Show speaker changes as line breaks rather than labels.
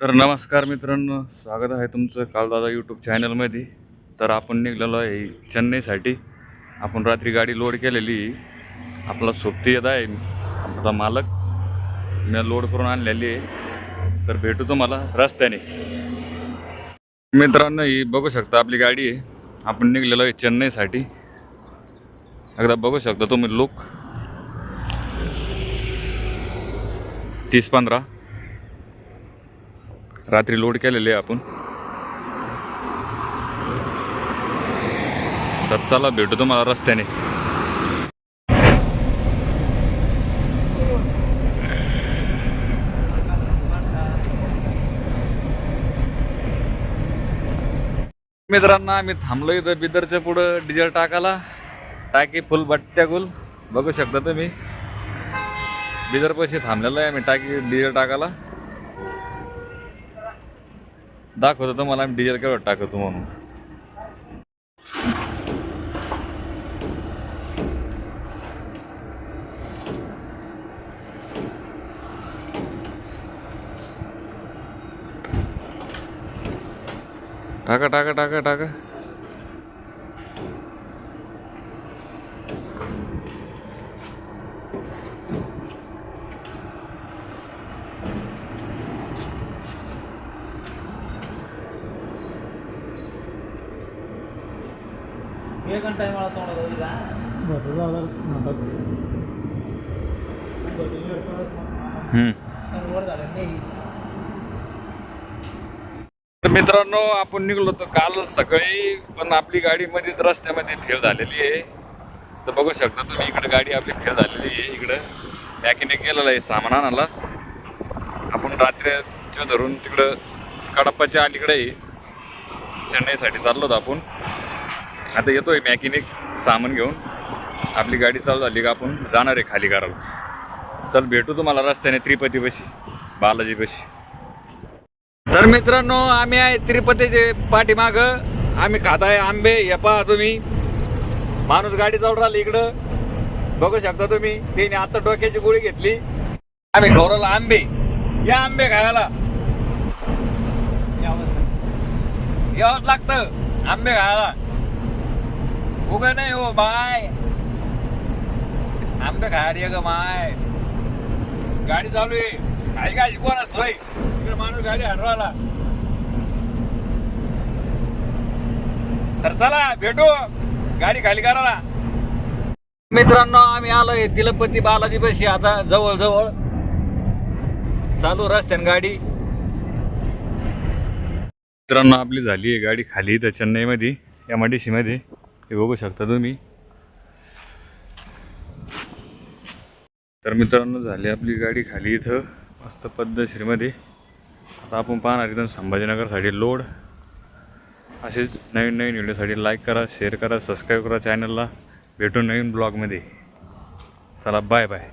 तर नमस्कार मित्रांनो स्वागत आहे तुमचं कालदादा यूट्यूब चॅनलमध्ये तर आपण निघलेलो आहे चेन्नईसाठी. आपण रात्री गाडी लोड केलेली. आपला सोबती येत आहे आपला मालक. मी लोड करून आणलेली आहे. तर भेटू तुम्हाला रस्त्याने. मित्रांनो ही बघू शकता आपली गाडी आहे. आपण निघलेलो आहे चेन्नईसाठी. एकदा बघू शकता तुम्ही लुक तीस पंधरा. रात्री लोड केलेले आहे आपण. तर चला भेटू तुम्हाला रस्त्याने. मित्रांनो आम्ही थांबलो इथं बिदरच्या पुढं डिझेल टाकायला. टाकी फुल बट्ट्या गुल बघू शकता तुम्ही. बिदरपाशी पैसे थांबलेलो आहे आम्ही टाकी डिझेल टाकायला. दाखवतो तुम्हाला आम्ही डिझेल केवढं टाकतो म्हणून. टाका टाका टाका टाका.
ಬೇಗನ್ ಟೈಮ್ ಒಳಗೆ ತೊಗೊಂಡೋದು ಈಗ
हम्म. तर मित्रांनो आपण निघलो होतो काल सकाळी पण आपली गाडी मध्ये रस्त्यामध्ये फेल झालेली आहे तर बघू शकता तुम्ही इकडे गाडी आपली फेल झालेली आहे इकडं मॅकॅनिक गेलेला आहे सामान आणायला आपण रात्रीच्या धरून तिकडं कडप्पाच्या अलीकडे आहे. चेन्नईसाठी चाललो होतो आपण आता येतोय मॅकॅनिक सामान घेऊन. आपली गाडी चालू झाली का आपण जाणार आहे खाली करायला. चल भेटू तुम्हाला रस्त्याने त्रिपती बशी बालाजी बशी. तर मित्रांनो आम्ही आहे त्रिपतीचे पाठीमाग. आम्ही खात आहे आंबे हे पहा तुम्ही. माणूस गाडी चालू राहिली इकडं. बघू शकता तुम्ही त्याने आता डोक्याची गोळी घेतली. आम्ही खवराला आंबे. या आंबे खायला. यावंच लागतं. आंबे खायला. उगा नाही हो बाय. आंबे खायला ये ग माय. गाडी चालू आहे. काही काय कोण सोय इकडे माणूस गाडी हरवाला तर चला भेटू. गाडी खाली करायला. मित्रांनो आम्ही आलोय तिलपती बालाजी बशी आता जवळ जवळ चालू रस्त्यान गाडी. मित्रांनो आपली झाली आहे गाडी खाली इथं चेन्नईमध्ये या मध्ये. हे बघू शकता तुम्ही. तर मित्रांनो झाली आपली गाडी खाली इथं मस्त पद्धतशीरमध्ये. आता आपण पाहणार एकदम संभाजीनगरसाठी लोड असेच नवीन नवीन व्हिडिओसाठी लाईक करा शेअर करा सबस्क्राईब करा चॅनलला भेटू नवीन ब्लॉगमध्ये चला बाय बाय